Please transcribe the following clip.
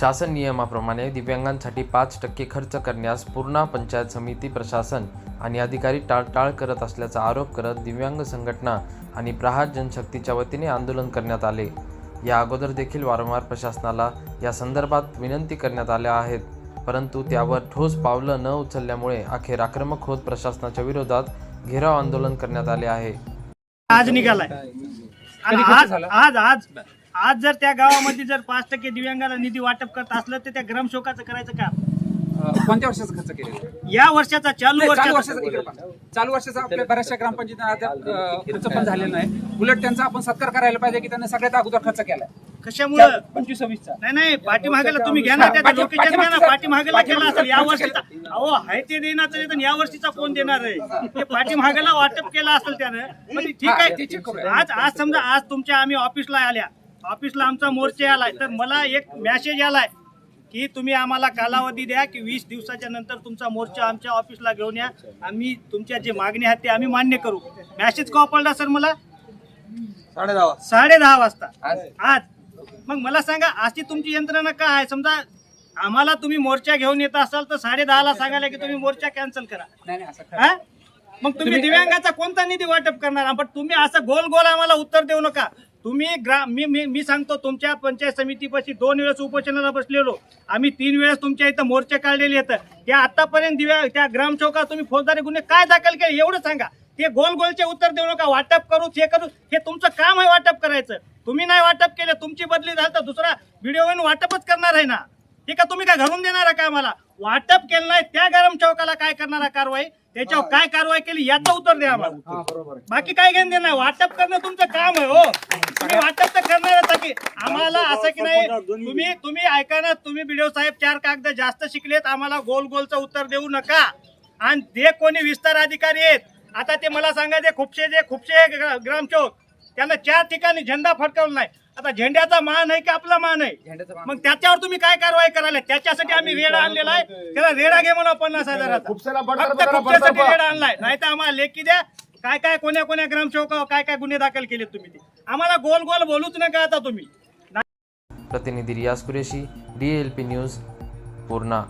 शासन नियमाप्रमाणे दिव्यांगांसाठी पाच टक्के खर्च करण्यास पूर्णा पंचायत समिती प्रशासन आणि अधिकारी टाळटाळ करत असल्याचा आरोप करत दिव्यांग संघटना आणि प्रहार जनशक्तीच्या वतीने आंदोलन करण्यात आले. या अगोदर देखील वारंवार प्रशासनाला या संदर्भात विनंती करण्यात आल्या आहेत. परंतु त्यावर ठोस पावलं न उचलल्यामुळे अखेर आक्रमक होत प्रशासनाच्या विरोधात घेराव आंदोलन करण्यात आले आहे. आज निघालाय. आज आज आज जर त्या गावामध्ये जर पाच टक्के दिव्यांगाला निधी वाटप करत असलं तर त्या ग्रामशोकाचं करायचं का? अं, कोणत्या वर्षाचा खर्च केलेला या वर्षाचा चालू नाही, चालू वर्षाचा. वर्षाचा इकडे पहा. चालू वर्षाचा आपल्या बऱ्याचशा ग्रामपंचायतींना अद्याप, अं, खर्च पण झालेला नाही. उलट त्यांचा आपण सत्कार करायला पाहिजे की त्यांनी सगळ्यात अगोदर खर्च केलाय. कशामुळं? पंचवीस सव्वीसचा नाही नाही पाठीमागायला तुम्ही घ्या ना त्याचं पाठी- लोकेशन घ्या ना पाठीमागचा- पाठीमागायला केला असेल या वर्षीचा. अहो आहे ते देणार तरी पण या वर्षीचा कोण देणार आहे? ते पाठीमागायला वाटप केलं असेल त्यानं ठीक हा, ते आहे करूया. आज आज समजा आज तुमच्या आम्ही ऑफिसला आल्या. ऑफिसला आमचा मोर्चा आलाय. तर मला एक मेसेज आलाय की तुम्ही आम्हाला कालावधी द्या की वीस दिवसाच्या नंतर तुमचा मोर्चा आमच्या ऑफिसला घेऊन या. आम्ही तुमच्या जे मागणी आहेत ते आम्ही मान्य करू. मेसेज का पडला सर मला? साडे दहा वाजता. आज. आज. मग मला सांगा अशी तुमची यंत्रणा काय आहे? समजा आम्हाला तुम्ही मोर्चा घेऊन येत असाल तर साडे ला सांगायला की तुम्ही मोर्चा कॅन्सल करा. नाही नाही असं खरं. मग तुम्ही दिव्यांगाचा कोणता निधी वाटप करणार? पण तुम्ही असं गोल गोल आम्हाला उत्तर देऊ नका. तुम्ही ग्राम मी मी मी सांगतो तुमच्या पंचायत समितीपाशी दोन वेळेस उपोषणाला बसलेलो. आम्ही तीन वेळेस तुमच्या इथं मोर्चे काढलेले आहेत. त्या आतापर्यंत दिव्या त्या ग्रामचौकात तुम्ही फौजदारी गुन्हे काय दाखल केले एवढं सांगा. ते गोल गोलचे उत्तर देऊ नका वाटप करू हे करू हे तुमचं काम आहे वाटप करायचं. तुम्ही नाही वाटप केलं तुमची बदली झाली तर दुसरा व्हिडिओ वाटपच करणार आहे ना. हे का तुम्ही काय घरून देणार आहे का आम्हाला? वाटप केलं नाही त्या गरम चौकाला काय करणार कारवाई? त्याच्यावर काय कारवाई केली याचं उत्तर द्या आम्हाला. बाकी काय घेणं देणं नाही वाटप करणं तुमचं काम आहे हो. तुम्ही वाटप तर करणारच आहे की आम्हाला असं की नाही तुम्ही तुम्ही ऐका ना तुम्ही बिडिओ साहेब चार कागद जास्त शिकलेत आम्हाला गोल गोलचं उत्तर देऊ नका. आणि ते कोणी विस्तार अधिकारी आहेत आता ते मला सांगा ते खुपशे जे खुपशे ग्रा- ग्रामचौक त्यांना चार ठिकाणी झेंडा फडकवला नाही. आता झेंड्याचा मान आहे की आपला मान आहे. मग त्याच्यावर तुम्ही काय कारवाई करायला? त्याच्यासाठी आम्ही रेडा आणलेला आहे. त्याला रेडा घे म्हणा पन्नास हजाराचा फक्त खुपशासाठी रेडा आणलाय. नाही तर आम्हाला लेखी द्या. काय काय कोण्या कोण्या ग्रामसेवकावर काय काय गुन्हे दाखल केले तुम्ही ते? आम्हाला गोल गोल बोलूच नका आता तुम्ही. प्रतिनिधी Riyaz Qureshi D L P news Purna.